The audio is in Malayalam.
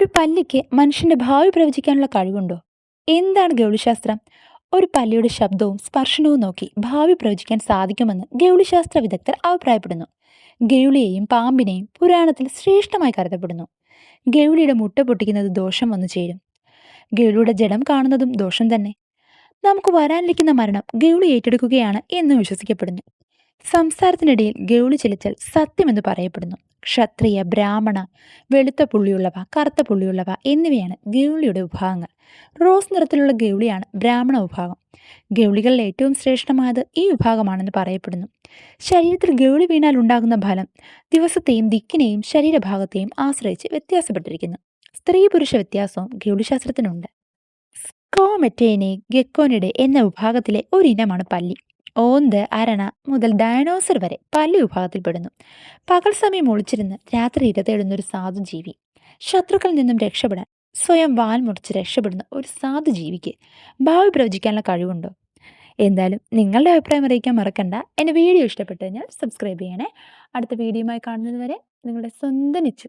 ഒരു പല്ലിക്ക് മനുഷ്യന്റെ ഭാവി പ്രവചിക്കാനുള്ള കഴിവുണ്ടോ? എന്താണ് ഗൗളിശാസ്ത്രം? ഒരു പല്ലിയുടെ ശബ്ദവും സ്പർശനവും നോക്കി ഭാവി പ്രവചിക്കാൻ സാധിക്കുമെന്ന് ഗൗളിശാസ്ത്ര വിദഗ്ധർ അഭിപ്രായപ്പെടുന്നു. ഗൗളിയെയും പാമ്പിനെയും പുരാണത്തിൽ ശ്രേഷ്ഠമായി കരുതപ്പെടുന്നു. ഗൗളിയുടെ മുട്ട പൊട്ടിക്കുന്നത് ദോഷം വന്നു ചേരും. ഗൗളിയുടെ ജഡം കാണുന്നതും ദോഷം തന്നെ. നമുക്ക് വരാനിരിക്കുന്ന മരണം ഗൗളി ഏറ്റെടുക്കുകയാണ് എന്ന് വിശ്വസിക്കപ്പെടുന്നു. സംസാരത്തിനിടയിൽ ഗൗളി ചിലച്ചാൽ സത്യമെന്ന് പറയപ്പെടുന്നു. ക്ഷത്രിയ ബ്രാഹ്മണ വെളുത്ത പുള്ളിയുള്ളവ കറുത്ത പുള്ളിയുള്ളവ എന്നിവയാണ് ഗൗളിയുടെ വിഭാഗങ്ങൾ. റോസ് നിറത്തിലുള്ള ഗൗളിയാണ് ബ്രാഹ്മണ വിഭാഗം. ഗൗളികളിൽ ഏറ്റവും ശ്രേഷ്ഠമായത് ഈ വിഭാഗമാണെന്ന് പറയപ്പെടുന്നു. ശരീരത്തിൽ ഗൗളി വീണാൽ ഉണ്ടാകുന്ന ഫലം ദിവസത്തെയും ദിക്കിനെയും ശരീരഭാഗത്തെയും ആശ്രയിച്ച് വ്യത്യാസപ്പെട്ടിരിക്കുന്നു. സ്ത്രീ പുരുഷ വ്യത്യാസവും ഗൗളിശാസ്ത്രത്തിനുണ്ട്. സ്കോമെറ്റേനെ ഗെക്കോനിഡെ എന്ന വിഭാഗത്തിലെ ഒരിനമാണ് പല്ലി. ഓന്ത് അരണ മുതൽ ഡയനോസർ വരെ പല വിഭാഗത്തിൽപ്പെടുന്നു. പകൽ സമയം ഒളിച്ചിരുന്ന് രാത്രി ഒരു സാധു ജീവി. ശത്രുക്കളിൽ നിന്നും രക്ഷപ്പെടാൻ സ്വയം വാൽ മുറിച്ച് രക്ഷപ്പെടുന്ന ഒരു സാധു ജീവിക്ക് ഭാവി പ്രവചിക്കാനുള്ള കഴിവുണ്ടോ? എന്തായാലും നിങ്ങളുടെ അഭിപ്രായം അറിയിക്കാൻ മറക്കണ്ട. എന്റെ വീഡിയോ ഇഷ്ടപ്പെട്ടു കഴിഞ്ഞാൽ സബ്സ്ക്രൈബ് ചെയ്യണേ. അടുത്ത വീഡിയോയുമായി കാണുന്നത് വരെ നിങ്ങളുടെ സ്വന്തം നിച്ചു.